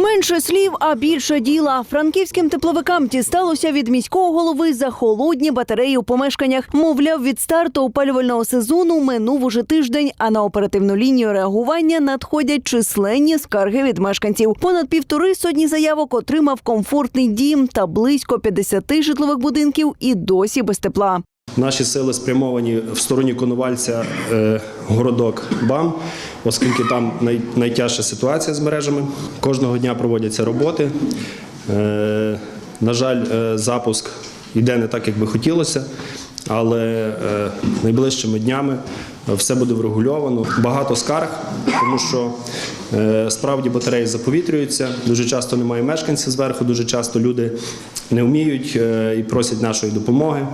Менше слів, а більше діла. Франківським тепловикам дісталося від міського голови за холодні батареї у помешканнях. Мовляв, від старту опалювального сезону минув уже тиждень, а на оперативну лінію реагування надходять численні скарги від мешканців. Понад півтори сотні заявок отримав комфортний дім та близько 50 житлових будинків і досі без тепла. Наші сили спрямовані в стороні Конувальця, е, городок БАМ, оскільки там най, найтяжча ситуація з мережами. Кожного дня проводяться роботи. Е, на жаль, е, запуск йде не так, як би хотілося, але е, найближчими днями все буде врегульовано. Багато скарг, тому що е, справді батареї заповітрюються. Дуже часто немає мешканців зверху, дуже часто люди не вміють е, і просять нашої допомоги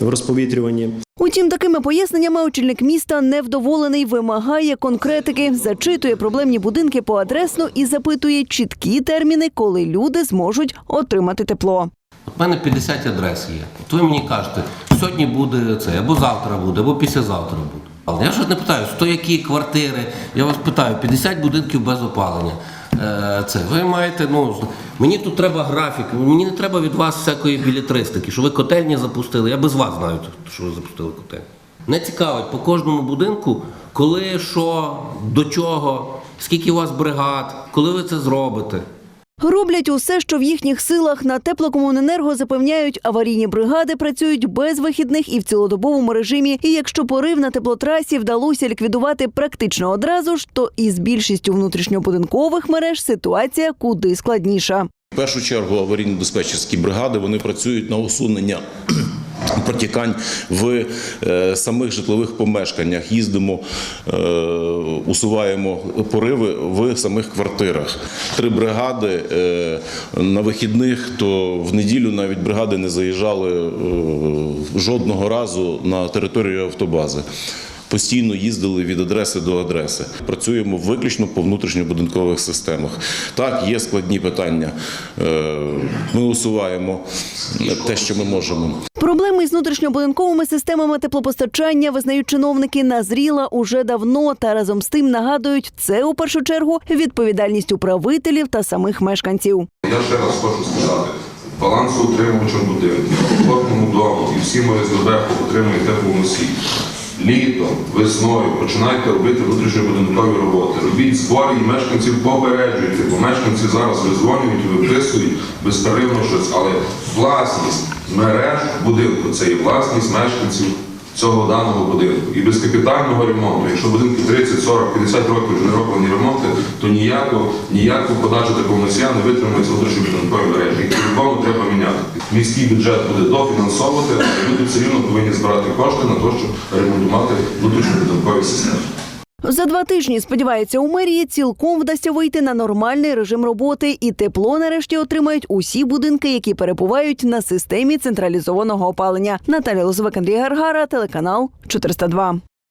в розповітрюванні. Утім, такими поясненнями очільник міста невдоволений, вимагає конкретики, зачитує проблемні будинки поадресно і запитує чіткі терміни, коли люди зможуть отримати тепло. В мене 50 адрес є. От ви мені кажете, сьогодні буде це, або завтра буде, або післязавтра буде. Але я ж не питаю, хто які квартири. Я вас питаю, 50 будинків без опалення. Е, Це ви маєте, ну мені тут треба графік, мені не треба від вас всякої білетристики, що ви котельні запустили. Я без вас знаю, що ви запустили котельні. Не цікавить по кожному будинку, коли, що, до чого, скільки у вас бригад, коли ви це зробите. Роблять усе, що в їхніх силах. На теплокомуненерго запевняють, аварійні бригади працюють без вихідних і в цілодобовому режимі. І якщо порив на теплотрасі вдалося ліквідувати практично одразу ж, то із більшістю внутрішньобудинкових мереж ситуація куди складніша. В першу чергу аварійно-диспетчерські бригади вони працюють на усунення протікань в е, самих житлових помешканнях. Їздимо, е, усуваємо пориви в самих квартирах. Три бригади е, на вихідних, то в неділю навіть бригади не заїжджали жодного разу на територію автобази. Постійно їздили від адреси до адреси. Працюємо виключно по внутрішньобудинкових системах. Так, є складні питання. Е, Ми усуваємо те, що ми можемо. Проблеми із внутрішньобудинковими системами теплопостачання визнають чиновники назріла уже давно та разом з тим нагадують це у першу чергу відповідальність управителів та самих мешканців. Я ще раз хочу сказати, балансоутримувачам будинків, комфортному дому і всім ОСББ отримують теплоносій. Літом, весною починайте робити внутрішньобудинкові роботи. Робіть збори і мешканців попереджуйте, бо мешканці зараз визвонюють і виписують безперервно щось. Але власність мереж будинку це і власність мешканців цього даного будинку. І без капітального ремонту, якщо будинки 30, 40, 50 років вже не роблені ремонти, то ніяко, ніяку подачу теплоносія не витримується внутрішньобудинкові мережі. І по-любому треба міняти. Міський бюджет буде дофінансовувати, а люди все рівно повинні збирати кошти на те, щоб ремонтувати внутрішньобудинкові системи. За два тижні сподівається, у мерії цілком вдасться вийти на нормальний режим роботи, і тепло нарешті отримають усі будинки, які перебувають на системі централізованого опалення. Наталя Лозовик, Андрій Гаргара, телеканал 402.